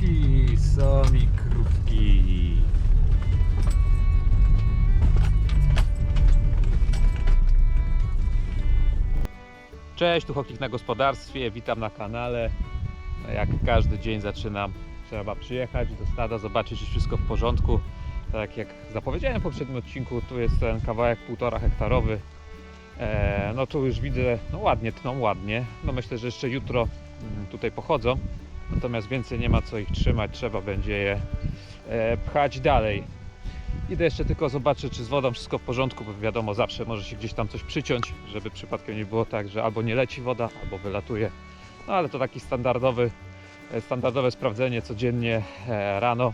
krówki, są i krówki. Cześć, tu Choklik na gospodarstwie, witam na kanale. No Jak każdy dzień zaczynam, trzeba przyjechać do stada, zobaczyć, czy wszystko w porządku. Tak jak zapowiedziałem w poprzednim odcinku, tu jest ten kawałek półtora hektarowy. E, no tu już widzę, no ładnie tną, ładnie. No myślę, że jeszcze jutro mm, tutaj pochodzą. Natomiast więcej nie ma co ich trzymać, trzeba będzie je e, pchać dalej. Idę jeszcze tylko zobaczyć, czy z wodą wszystko w porządku, bo wiadomo, zawsze może się gdzieś tam coś przyciąć, żeby przypadkiem nie było tak, że albo nie leci woda, albo wylatuje. No ale to taki standardowy, e, standardowe sprawdzenie codziennie e, rano.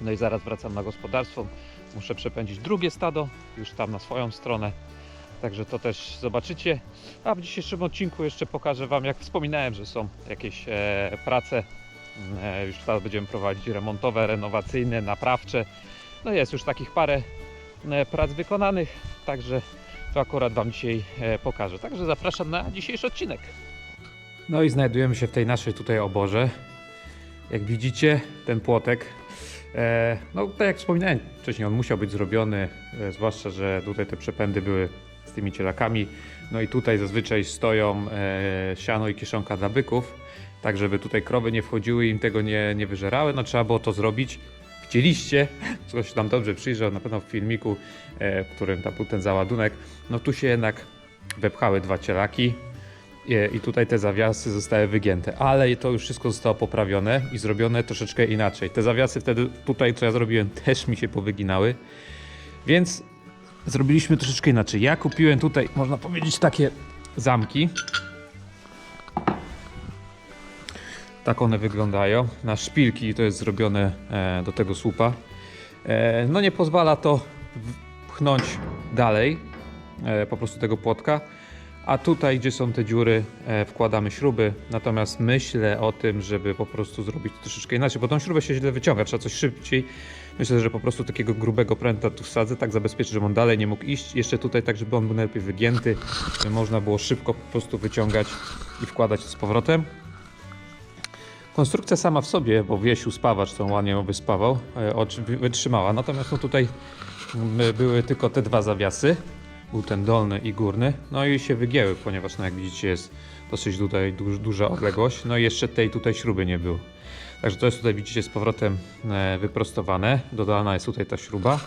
No i zaraz wracam na gospodarstwo. Muszę przepędzić drugie stado, już tam na swoją stronę. Także to też zobaczycie. A w dzisiejszym odcinku jeszcze pokażę Wam, jak wspominałem, że są jakieś e, prace. E, już teraz będziemy prowadzić remontowe, renowacyjne, naprawcze. No jest już takich parę e, prac wykonanych, także to akurat Wam dzisiaj e, pokażę. Także zapraszam na dzisiejszy odcinek. No i znajdujemy się w tej naszej tutaj oborze. Jak widzicie, ten płotek, e, no tak jak wspominałem wcześniej, on musiał być zrobiony, e, zwłaszcza, że tutaj te przepędy były z tymi cielakami. No i tutaj zazwyczaj stoją e, siano i kieszonka dla byków, tak żeby tutaj krowy nie wchodziły i im tego nie, nie wyżerały. No trzeba było to zrobić. Chcieliście, ktoś tam dobrze przyjrzał, na pewno w filmiku, e, w którym tam był ten załadunek, no tu się jednak wepchały dwa cielaki i, i tutaj te zawiasy zostały wygięte, ale to już wszystko zostało poprawione i zrobione troszeczkę inaczej. Te zawiasy wtedy tutaj, co ja zrobiłem, też mi się powyginały, więc zrobiliśmy troszeczkę inaczej. Ja kupiłem tutaj, można powiedzieć, takie zamki. Tak one wyglądają. Na szpilki to jest zrobione e, do tego słupa. E, no nie pozwala to pchnąć dalej e, po prostu tego płotka. A tutaj, gdzie są te dziury, e, wkładamy śruby. Natomiast myślę o tym, żeby po prostu zrobić troszeczkę inaczej, bo tą śrubę się źle wyciąga, trzeba coś szybciej. Myślę, że po prostu takiego grubego pręta tu wsadzę, tak zabezpieczę, żeby on dalej nie mógł iść. Jeszcze tutaj, tak żeby on był najlepiej wygięty, żeby można było szybko po prostu wyciągać i wkładać z powrotem. Konstrukcja sama w sobie, bo Wiesiu spawacz, co ładnie ją wyspawał, e, wytrzymała. Natomiast no tutaj były tylko te dwa zawiasy. Był ten dolny i górny. No i się wygięły, ponieważ no jak widzicie jest dosyć tutaj duż, duża odległość. No i jeszcze tej tutaj śruby nie było. Także to jest tutaj widzicie z powrotem e, wyprostowane. Dodana jest tutaj ta śruba.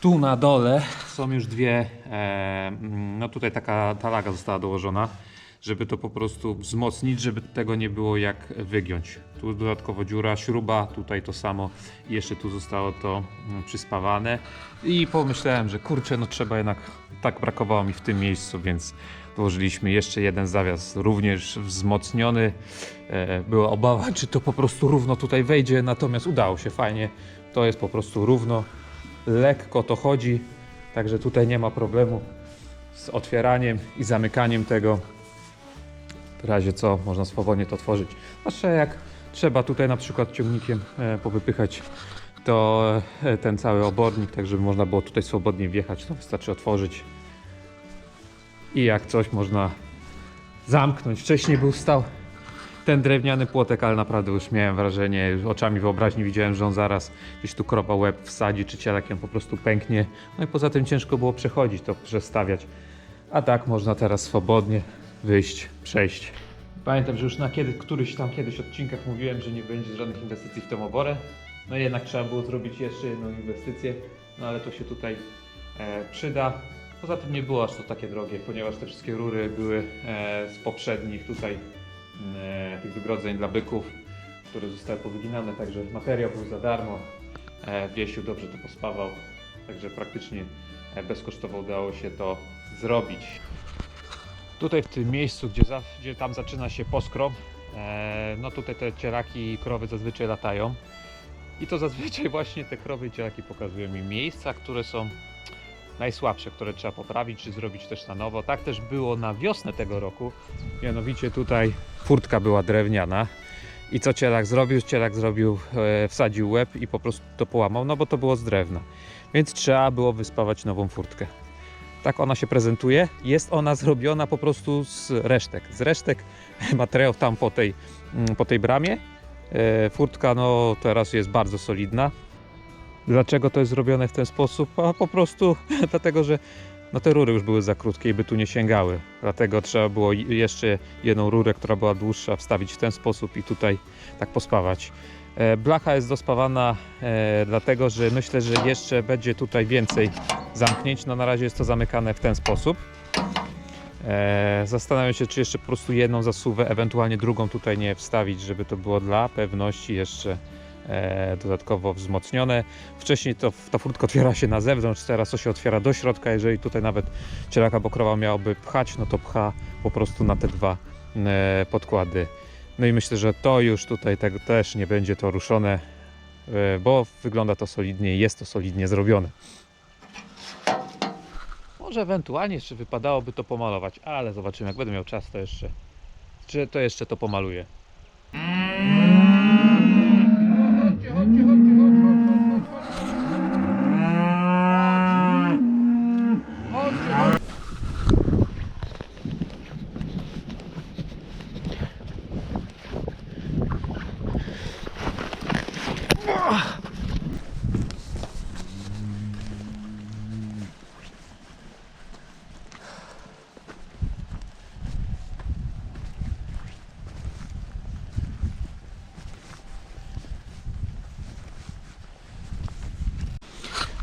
Tu na dole są już dwie, e, mm, no tutaj taka talaga została dołożona, żeby to po prostu wzmocnić, żeby tego nie było jak wygiąć. Tu dodatkowo dziura, śruba, tutaj to samo i jeszcze tu zostało to mm, przyspawane. I pomyślałem, że kurczę, no trzeba jednak, tak brakowało mi w tym miejscu, więc dołożyliśmy jeszcze jeden zawias, również wzmocniony. E, była obawa, czy to po prostu równo tutaj wejdzie, natomiast udało się fajnie. To jest po prostu równo lekko to chodzi, także tutaj nie ma problemu z otwieraniem i zamykaniem tego. W razie co, można swobodnie to otworzyć. Zwłaszcza jak trzeba tutaj na przykład ciągnikiem e, powypychać to e, ten cały obornik, tak żeby można było tutaj swobodnie wjechać, to wystarczy otworzyć. I jak coś można zamknąć. Wcześniej był stał ten drewniany płotek, ale naprawdę już miałem wrażenie, oczami wyobraźni widziałem, że on zaraz gdzieś tu kropa łeb wsadzi, czy cielakiem po prostu pęknie. No i poza tym ciężko było przechodzić, to przestawiać. A tak można teraz swobodnie wyjść, przejść. Pamiętam, że już na kiedy, któryś tam kiedyś odcinkach mówiłem, że nie będzie żadnych inwestycji w tą oborę. No jednak trzeba było zrobić jeszcze jedną inwestycję, no ale to się tutaj e, przyda. Poza tym nie było aż to takie drogie, ponieważ te wszystkie rury były e, z poprzednich tutaj e, tych wygrodzeń dla byków, które zostały powyginane, także materiał był za darmo. E, Wiesiu dobrze to pospawał, także praktycznie e, bezkosztowo udało się to zrobić. Tutaj w tym miejscu, gdzie, za, gdzie tam zaczyna się poskrom, e, no tutaj te cielaki i krowy zazwyczaj latają. I to zazwyczaj właśnie te krowy i cielaki pokazują mi miejsca, które są najsłabsze, które trzeba poprawić czy zrobić też na nowo. Tak też było na wiosnę tego roku. Mianowicie tutaj furtka była drewniana. I co cielak zrobił? Cielak zrobił, e, wsadził łeb i po prostu to połamał, no bo to było z drewna. Więc trzeba było wyspawać nową furtkę. Tak ona się prezentuje. Jest ona zrobiona po prostu z resztek. Z resztek materiałów tam po tej, mm, po tej bramie. E, Furtka no teraz jest bardzo solidna. Dlaczego to jest zrobione w ten sposób? A po prostu dlatego, że no te rury już były za krótkie i by tu nie sięgały. Dlatego trzeba było jeszcze jedną rurę, która była dłuższa, wstawić w ten sposób i tutaj tak pospawać. E, Blacha jest dospawana e, dlatego, że myślę, że jeszcze będzie tutaj więcej zamknięć. No na razie jest to zamykane w ten sposób. E, zastanawiam się, czy jeszcze po prostu jedną zasuwę, ewentualnie drugą tutaj nie wstawić, żeby to było dla pewności jeszcze e, dodatkowo wzmocnione. Wcześniej to ta furtka otwiera się na zewnątrz, teraz to się otwiera do środka. Jeżeli tutaj nawet cielaka bokrowa miałoby pchać, no to pcha po prostu na te dwa e, podkłady. No i myślę, że to już tutaj tego też nie będzie to ruszone, e, bo wygląda to solidnie i jest to solidnie zrobione. Może ewentualnie jeszcze wypadałoby to pomalować, ale zobaczymy, jak będę miał czas, to jeszcze, czy to jeszcze to pomaluję.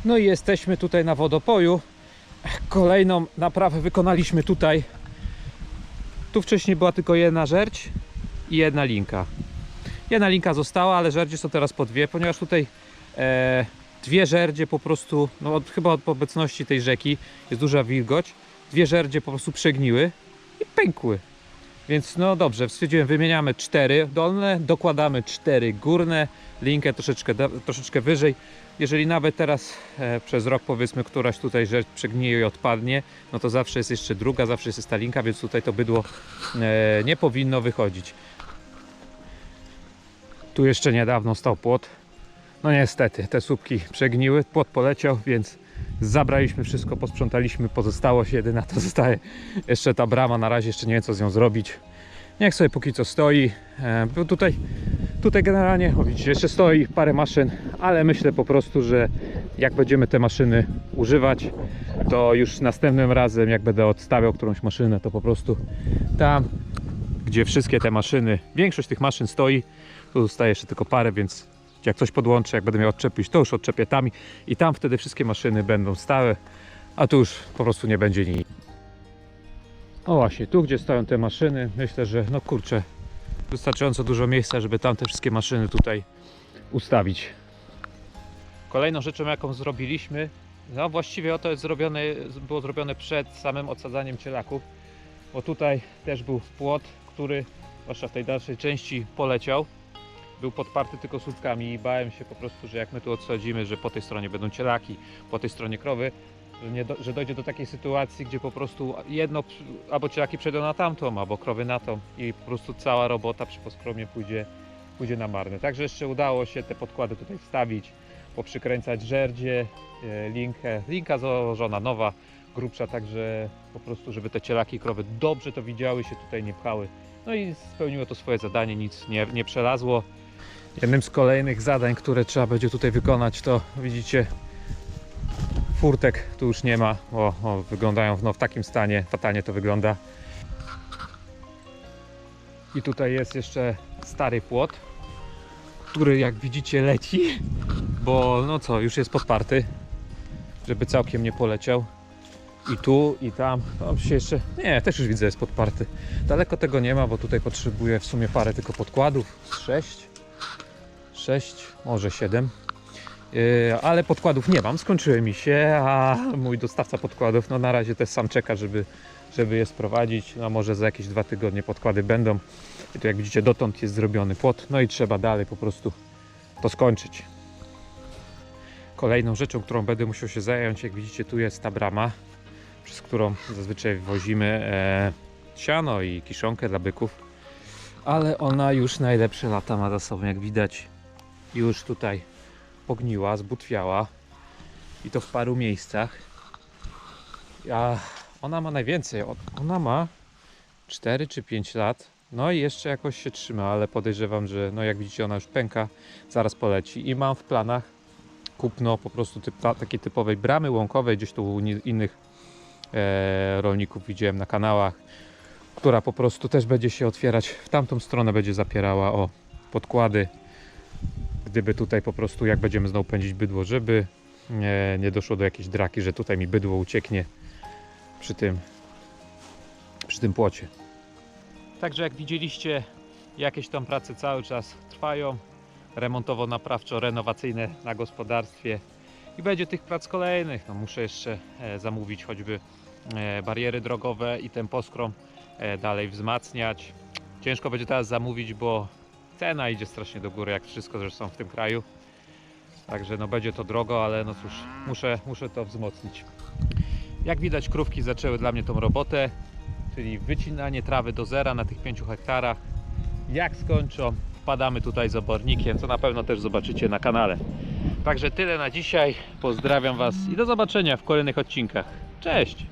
No i jesteśmy tutaj na wodopoju. Kolejną naprawę wykonaliśmy tutaj. Tu wcześniej była tylko jedna żerć i jedna linka. Jedna linka została, ale żerdzie są teraz po dwie, ponieważ tutaj e, dwie żerdzie po prostu, no od, chyba od obecności tej rzeki jest duża wilgoć, dwie żerdzie po prostu przegniły i pękły. Więc no dobrze, stwierdziłem, wymieniamy cztery dolne, dokładamy cztery górne, linkę troszeczkę, troszeczkę wyżej. Jeżeli nawet teraz e, przez rok powiedzmy któraś tutaj rzecz przegnije i odpadnie, no to zawsze jest jeszcze druga, zawsze jest ta linka, więc tutaj to bydło e, nie powinno wychodzić. Tu jeszcze niedawno stał płot. No niestety, te słupki przegniły, płot poleciał, więc zabraliśmy wszystko, posprzątaliśmy, pozostało się jedyna to zostaje jeszcze ta brama, na razie jeszcze nie wiem co z nią zrobić. Niech sobie póki co stoi. E, bo tutaj, tutaj generalnie, o widzicie, jeszcze stoi parę maszyn, ale myślę po prostu, że jak będziemy te maszyny używać, to już następnym razem, jak będę odstawiał którąś maszynę, to po prostu tam, gdzie wszystkie te maszyny, większość tych maszyn stoi, tu zostaje jeszcze tylko parę, więc jak coś podłączę, jak będę miał odczepić, to już odczepię tam i tam wtedy wszystkie maszyny będą stałe, a tu już po prostu nie będzie nic. O właśnie, tu gdzie stoją te maszyny, myślę, że no kurczę, wystarczająco dużo miejsca, żeby tam te wszystkie maszyny tutaj ustawić. Kolejną rzeczą, jaką zrobiliśmy, no właściwie oto jest zrobione, było zrobione przed samym odsadzaniem cielaków, bo tutaj też był płot, który, zwłaszcza w tej dalszej części, poleciał. Był podparty tylko słupkami i bałem się po prostu, że jak my tu odsadzimy, że po tej stronie będą cielaki, po tej stronie krowy, że, nie do, że dojdzie do takiej sytuacji, gdzie po prostu jedno albo cielaki przejdą na tamtą, albo krowy na tą i po prostu cała robota przy poskromie pójdzie, pójdzie na marne. Także jeszcze udało się te podkłady tutaj wstawić, poprzykręcać żerdzie, e, linkę. Linka założona nowa, grubsza, także po prostu, żeby te cielaki i krowy dobrze to widziały, się tutaj nie pchały. No i spełniło to swoje zadanie, nic nie, nie przelazło. Jednym z kolejnych zadań, które trzeba będzie tutaj wykonać, to widzicie furtek tu już nie ma, bo wyglądają no, w takim stanie, fatalnie to wygląda. I tutaj jest jeszcze stary płot, który jak widzicie leci, bo no co, już jest podparty, żeby całkiem nie poleciał. I tu, i tam, się jeszcze, nie, też już widzę jest podparty. Daleko tego nie ma, bo tutaj potrzebuję w sumie parę tylko podkładów, sześć, sześć, może siedem. Yy, ale podkładów nie mam, skończyły mi się, a mój dostawca podkładów no na razie też sam czeka, żeby, żeby je sprowadzić. No może za jakieś dwa tygodnie podkłady będą. I tu jak widzicie dotąd jest zrobiony płot, no i trzeba dalej po prostu to skończyć. Kolejną rzeczą, którą będę musiał się zająć, jak widzicie tu jest ta brama, przez którą zazwyczaj wozimy e, siano i kiszonkę dla byków. Ale ona już najlepsze lata ma za sobą, jak widać. Już tutaj pogniła, zbutwiała i to w paru miejscach. A ona ma najwięcej. Ona ma 4 czy 5 lat, No i jeszcze jakoś się trzyma, ale podejrzewam, że no jak widzicie ona już pęka, zaraz poleci. I mam w planach kupno po prostu typ, ta, takiej typowej bramy łąkowej, gdzieś tu u innych e, rolników widziałem na kanałach, która po prostu też będzie się otwierać w tamtą stronę, będzie zapierała o podkłady. Gdyby tutaj po prostu, jak będziemy znowu pędzić bydło, żeby nie, nie doszło do jakiejś draki, że tutaj mi bydło ucieknie przy tym, przy tym płocie. Także jak widzieliście, jakieś tam prace cały czas trwają. Remontowo-naprawczo-renowacyjne na gospodarstwie. I będzie tych prac kolejnych. No, muszę jeszcze e, zamówić choćby e, bariery drogowe i ten poskrom e, dalej wzmacniać. Ciężko będzie teraz zamówić, bo cena idzie strasznie do góry, jak wszystko zresztą w tym kraju. Także no będzie to drogo, ale no cóż, muszę, muszę to wzmocnić. Jak widać krówki zaczęły dla mnie tą robotę, czyli wycinanie trawy do zera na tych 5 hektarach. Jak skończą, wpadamy tutaj z obornikiem, co na pewno też zobaczycie na kanale. Także tyle na dzisiaj. Pozdrawiam Was i do zobaczenia w kolejnych odcinkach. Cześć!